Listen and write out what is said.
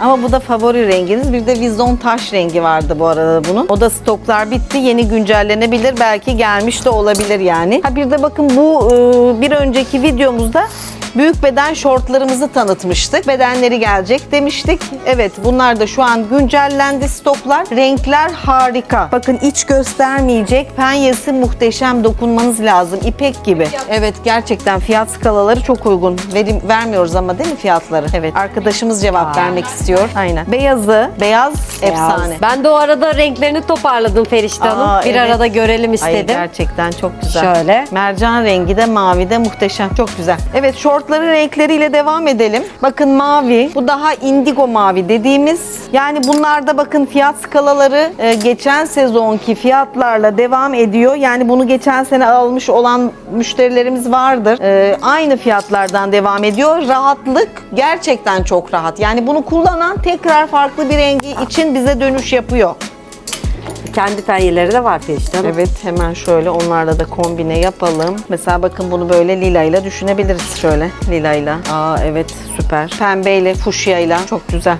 Ama bu da favori renginiz. Bir de vizon taş rengi vardı bu arada bunun. O da stoklar bitti. Yeni güncellenebilir. Belki gelmiş de olabilir yani. Ha bir de bakın bu e, bir önceki videomuzda büyük beden şortlarımızı tanıtmıştık. Bedenleri gelecek demiştik. Evet bunlar da şu an güncellendi stoklar. Renkler harika. Bakın iç göstermeyecek. Penyesi muhteşem dokunmanız lazım. İpek gibi. Evet gerçekten fiyat skalaları çok uygun. Verim, vermiyoruz ama değil mi fiyatları? Evet. Arkadaşımız cevap vermek istiyor. Aynen. Beyazı, beyaz, efsane. Ben de o arada renklerini toparladım Ferişte Hanım. Aa, bir evet. arada görelim Ay istedim. gerçekten çok güzel. Şöyle. Mercan rengi de mavi de muhteşem. Çok güzel. Evet şortların renkleriyle devam edelim. Bakın mavi. Bu daha indigo mavi dediğimiz. Yani bunlarda bakın fiyat skalaları e, geçen sezonki fiyatlarla devam ediyor. Yani bunu geçen sene almış olan müşterilerimiz vardır. E, aynı fiyatlardan devam ediyor. Rahatlık gerçekten çok rahat. Yani bunu kullanan tekrar farklı bir rengi için bize dönüş yapıyor. Kendi penyeleri de var Hanım. Evet hemen şöyle onlarla da kombine yapalım. Mesela bakın bunu böyle lila ile düşünebiliriz şöyle lila ile. Aa evet süper. Pembe ile ile çok güzel.